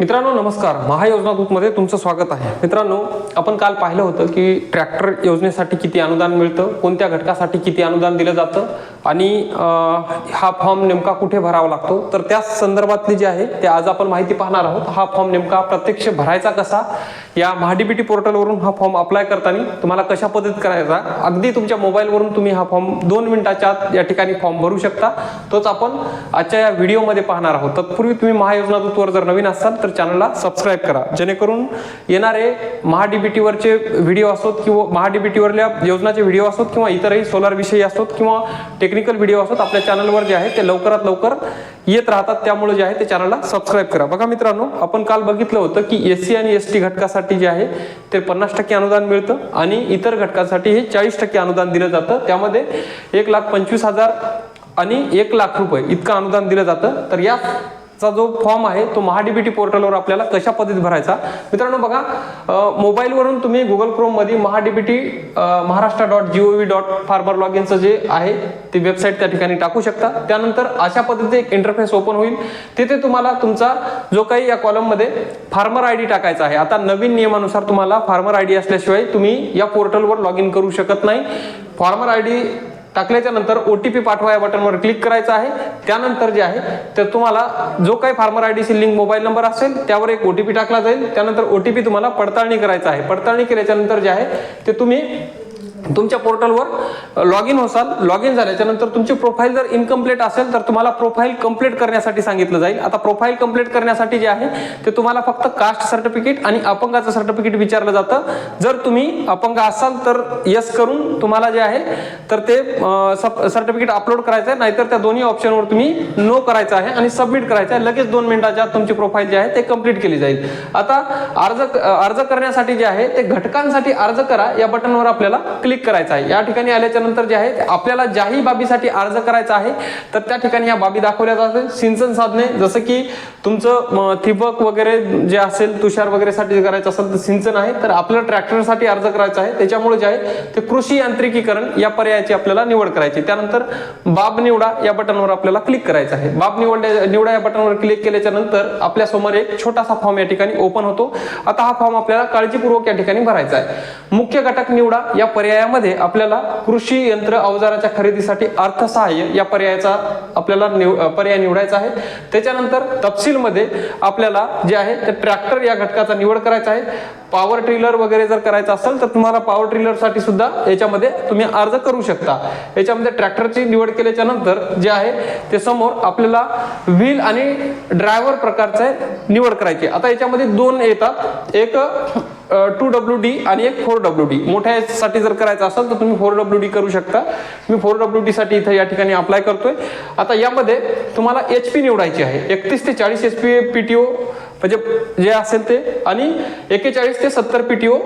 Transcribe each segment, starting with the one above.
मित्रांनो नमस्कार. महायोजना दूतमध्ये तुमचं स्वागत आहे. मित्रांनो आपण काल पाहिलं होतं की ट्रॅक्टर योजनेसाठी किती अनुदान मिळतं कोणत्या घटकासाठी किती अनुदान दिलं जातं आणि हा फॉर्म नेमका कुठे भरावा लागतो? तर त्या संदर्भातली जी आहे ते आज आपण माहिती पाहणार आहोत. हा फॉर्म नेमका प्रत्यक्ष भरायचा कसा? या महाडीबीटी पोर्टलवरून हा फॉर्म अप्लाय करताना तुम्हाला कशा पद्धतीत करायचा? अगदी तुमच्या मोबाईलवरून तुम्ही हा फॉर्म दोन मिनिटाच्या आत या ठिकाणी फॉर्म भरू शकता. तोच आपण आजच्या या व्हिडिओमध्ये पाहणार आहोत. तत्पूर्वी तुम्ही महायोजना दूतवर जर नवीन असाल तर चॅनलला सबस्क्राईब करा. जेणेकरून येणारे महाडीबीटीवरचे व्हिडिओ असोत किंवा महाडीबीटीवरल्या योजनाचे व्हिडिओ असोत किंवा इतरही सोलार विषयी असोत किंवा टेक्निकल व्हिडिओ असतात आपल्या चॅनलवर जे आहे ते लवकरात लवकर येत राहतात. त्यामुळे जे आहे ते चॅनलला सबस्क्राईब करा. बघा मित्रांनो आपण काल बघितलं होतं की एस सी आणि एस टी घटकासाठी जे आहे ते पन्नास टक्के अनुदान मिळतं आणि इतर घटकासाठी हे चाळीस टक्के अनुदान दिलं जातं. त्यामध्ये एक लाख पंचवीस हजार आणि एक लाख रुपये इतकं अनुदान दिलं जातं. तर या चा जो फॉर्म आहे तो महाडीबीटी पोर्टलवर आपल्याला कशा पद्धतीत भरायचा? मित्रांनो बघा मोबाईलवरून तुम्ही Google क्रोममध्ये MahaDBT Maharashtra dot G O V dot farmer log इनचं जे आहे ते वेबसाईट त्या ठिकाणी टाकू शकता. त्यानंतर अशा पद्धतीचे एक इंटरफेस ओपन होईल. तिथे तुम्हाला तुमचा जो काही या कॉलममध्ये फार्मर आय डी टाकायचा आहे. आता नवीन नियमानुसार तुम्हाला फार्मर आय डी असल्याशिवाय तुम्ही या पोर्टलवर लॉग इन करू शकत नाही. फार्मर आयडी टाकल्याच्या नंतर पी पाठवा या बटनवर क्लिक करायचं आहे. त्यानंतर जे आहे तर तुम्हाला जो काही farmer I D link mobile number असेल त्यावर एक ओ टी पी टाकला जाईल. त्यानंतर ओ टी पी तुम्हाला पडताळणी करायचं आहे. पडताळणी केल्याच्यानंतर जे आहे ते तुम्ही तुमच्या पोर्टलवर लॉग इन होसाल. लॉग इन झाल्याच्यानंतर तुमची प्रोफाईल जर इनकम्प्लीट असेल तर तुम्हाला प्रोफाईल कंप्लीट करण्यासाठी सांगितलं जाईल. आता प्रोफाईल कंप्लीट करण्यासाठी जे आहे ते तुम्हाला फक्त कास्ट सर्टिफिकेट आणि अपंगाचं सर्टिफिकेट विचारलं जातं. जर तुम्ही अपंग असाल तर यस करून तुम्हाला जे आहे तर ते सर्टिफिकेट अपलोड करायचं आहे. नाहीतर त्या दोन्ही ऑप्शनवर तुम्ही नो करायचं आहे आणि सबमिट करायचं आहे. लगेच दोन मिनिटाच्या आत तुमची प्रोफाईल जी आहे ते कंप्लीट केली जाईल. आता अर्ज अर्ज करण्यासाठी जे आहे ते घटकांसाठी अर्ज करा. या बटनवर आपल्याला क्लिक क्लिक करायचं आहे. या ठिकाणी आल्याच्यानंतर जे आहे आपल्याला ज्याही बाबीसाठी अर्ज करायचा आहे तर त्या ठिकाणी या बाबी दाखवल्या जातात सिंचन साधने जसं की तुमचं ठिबक वगैरे जे असेल तुषार वगैरे साठी करायचं असेल तर सिंचन आहे. तर आपल्याला ट्रॅक्टरसाठी अर्ज करायचा आहे. त्याच्यामुळे जे आहे ते कृषी यांत्रिकीकरण या पर्यायाची आपल्याला निवड करायची त्यानंतर बाब निवडा या बटनवर आपल्याला क्लिक करायचं आहे. बाब निवडल्या निवडा या बटनवर क्लिक केल्याच्यानंतर आपल्यासमोर एक छोटासा फॉर्म या ठिकाणी ओपन होतो. आता हा फॉर्म आपल्याला काळजीपूर्वक या ठिकाणी भरायचा आहे. मुख्य घटक निवडा या पर्यायामध्ये आपल्याला कृषी यंत्र अवजाराच्या खरेदीसाठी अर्थसहाय्य या पर्यायाचा आपल्याला निव- पर्याय निवडायचा आहे. त्याच्यानंतर तपशीलमध्ये आपल्याला जे आहे ते ट्रॅक्टर या घटकाचा निवड करायचा आहे. पॉवर ट्रिलर वगैरे जर करायचं असेल तर तुम्हाला पॉवर ट्रिलरसाठी सुद्धा याच्यामध्ये तुम्ही अर्ज करू शकता. याच्यामध्ये ट्रॅक्टरची निवड केल्याच्यानंतर जे आहे ते समोर आपल्याला व्हील आणि ड्रायव्हर प्रकारचे निवड करायची. आता याच्यामध्ये दोन येतात. एक टू डब्ल्यू डी आणि एक फोर डब्ल्यू डी मोठ्या साठी जर करायचं असेल तर तुम्ही फोर डब्ल्यू डी करू शकता. मी फोर डब्ल्यू डी साठी इथं या ठिकाणी अप्लाय करतोय. आता यामध्ये तुम्हाला एच पी निवडायची आहे. एकतीस ते चाळीस H P P T O म्हणजे जे असेल ते. आणि एकेचाळीस ते सत्तर पीटीओ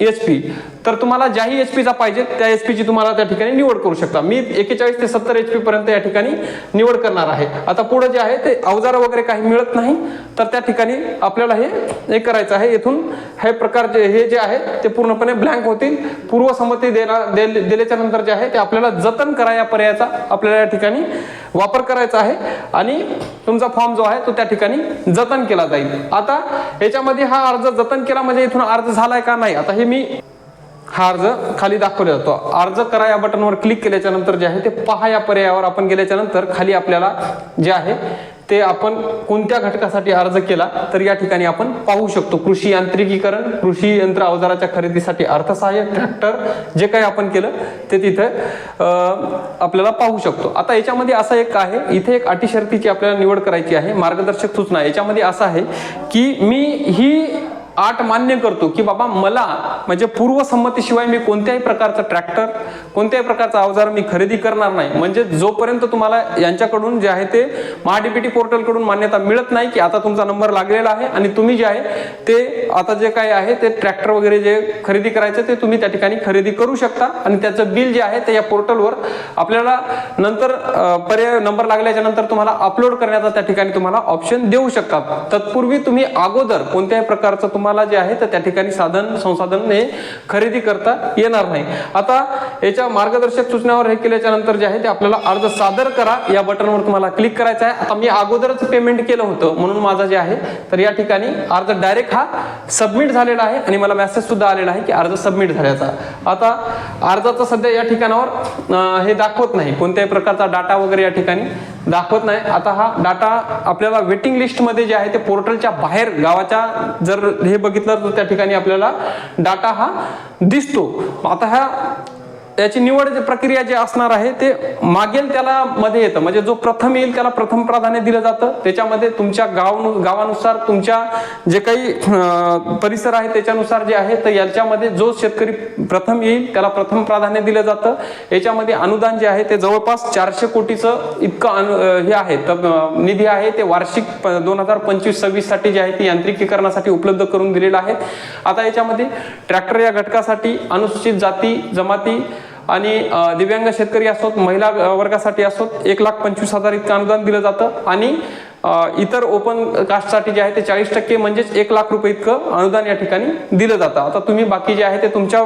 एच पी तर तुम्हाला ज्याही एच पीचा पाहिजे त्या एच पीची तुम्हाला त्या ठिकाणी निवड करू शकता. मी एकेचाळीस ते सत्तर एच पी पर्यंत या ठिकाणी निवड करणार आहे. आता पुढे जे आहे ते अवजारं वगैरे काही मिळत नाही तर त्या ठिकाणी आपल्याला हे हे करायचं आहे. येथून हे प्रकार जे हे जे आहे ते पूर्णपणे ब्लँक होतील. पूर्वसंमती देणार दिल्याच्या नंतर जे आहे ते आपल्याला जतन करा या पर्यायाचा. आपल्याला या ठिकाणी वापर करायचा आहे आणि तुमचा फॉर्म जो आहे तो त्या ठिकाणी जतन केला जाईल. आता याच्यामध्ये हा अर्ज जतन केला म्हणजे इथून अर्ज झालाय का नाही? आता हे मी हा अर्ज खाली दाखवला जातो. अर्ज करा या बटनवर क्लिक केल्याच्यानंतर जे आहे ते पहा या पर्यायावर. आपण गेल्याच्यानंतर खाली आपल्याला जे आहे ते आपण कोणत्या घटकासाठी अर्ज केला तर या ठिकाणी आपण पाहू शकतो. कृषी यांत्रिकीकरण कृषी यंत्र अवजाराच्या खरेदीसाठी अर्थसहाय्य ट्रॅक्टर जे काही आपण केलं ते तिथे आपल्याला पाहू शकतो. आता याच्यामध्ये असं एक आहे इथे एक अटी शर्तीची आपल्याला निवड करायची आहे मार्गदर्शक सूचना याच्यामध्ये असं आहे की मी ही आठ मान्य करतो की बाबा मला म्हणजे पूर्वसंमतीशिवाय मी कोणत्याही प्रकारचा ट्रॅक्टर कोणत्याही प्रकारचा अवजार मी खरेदी करणार नाही. म्हणजे जोपर्यंत तुम्हाला यांच्याकडून जे आहे ते महाडीपीटी पोर्टलकडून मान्यता मिळत नाही की आता तुमचा नंबर लागलेला आहे आणि तुम्ही जे आहे ते आता जे काही आहे ते ट्रॅक्टर वगैरे जे खरेदी करायचं ते तुम्ही त्या ठिकाणी खरेदी करू शकता. आणि त्याचं बिल जे आहे ते या पोर्टलवर आपल्याला नंतर पर्याय नंबर लागल्याच्या नंतर तुम्हाला अपलोड करण्याचा त्या ठिकाणी तुम्हाला ऑप्शन देऊ शकतात. तत्पूर्वी तुम्ही अगोदर कोणत्याही प्रकारचं तुम्हाला जे आहे तर त्या ठिकाणी साधन संसाधन हे खरेदी करता येणार नाही. आता याच्या मार्गदर्शक सूचनावर हे केल्याच्यानंतर जे आहे ते आपल्याला अर्ज सादर करा. या बटनवर तुम्हाला क्लिक करायचं आहे. आता मी अगोदरच पेमेंट केलं होतं. म्हणून माझा जे आहे तर या ठिकाणी अर्ज डायरेक्ट हा सबमिट झालेला आहे आणि मला मेसेज सुद्धा आलेला आहे की अर्ज सबमिट झाल्याचा. आता अर्जाचा सध्या या ठिकाणावर हे दाखवत नाही. कोणत्याही प्रकारचा डाटा वगैरे या ठिकाणी दाखवत नाही. आता हा डाटा आपल्याला वेटिंग लिस्टमध्ये जे आहे ते पोर्टलच्या बाहेर गावाच्या जर हे बघितलं तर त्या ठिकाणी आपल्याला डाटा हा दिसतो. आता हा त्याची निवड प्रक्रिया जी असणार आहे ते मागेल त्याला मध्ये येतं. म्हणजे जो प्रथम येईल त्याला प्रथम प्राधान्य दिलं जातं. त्याच्यामध्ये तुमच्या गाव गावानुसार तुमच्या जे काही परिसर आहे त्याच्यानुसार जे आहे तर याच्यामध्ये जो शेतकरी प्रथम येईल त्याला प्रथम प्राधान्य दिलं जातं. याच्यामध्ये अनुदान जे आहे ते जवळपास चारशे कोटीचं इतकं अनु हे आहे. तर निधी आहे ते वार्षिक दोन हजार पंचवीस सव्वीससाठी जे आहे ते यांत्रिकीकरणासाठी उपलब्ध करून दिलेलं आहे. आता याच्यामध्ये ट्रॅक्टर या घटकासाठी अनुसूचित जाती जमाती आणि दिव्यांग शेतकरी असोत महिला वर्गासाठी असोत एक लाख पंचवीस हजार इतकं अनुदान दिलं जातं. आणि इतर ओपन कास्टसाठी जे आहे ते चाळीस टक्के म्हणजेच एक लाख रुपये इतकं अनुदान या ठिकाणी दिलं जातं. आता तुम्ही बाकी जे आहे ते तुमच्या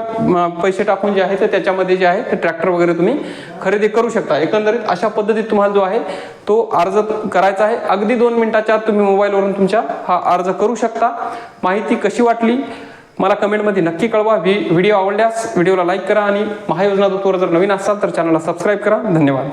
पैसे टाकून जे आहे ते त्याच्यामध्ये जे आहे ते ट्रॅक्टर वगैरे तुम्ही खरेदी करू शकता. एकंदरीत अशा पद्धतीत तुम्हाला जो आहे तो अर्ज करायचा आहे. अगदी दोन मिनिटाच्या आत तुम्ही मोबाईलवरून तुमच्या हा अर्ज करू शकता. माहिती कशी वाटली? मला कमेंटमध्ये नक्की कळवा. व्हि- व्हिडिओ आवडल्यास व्हिडिओला लाईक करा आणि महायोजना दूतवर जर नवीन असाल तर चॅनलला सबस्क्राईब करा. धन्यवाद.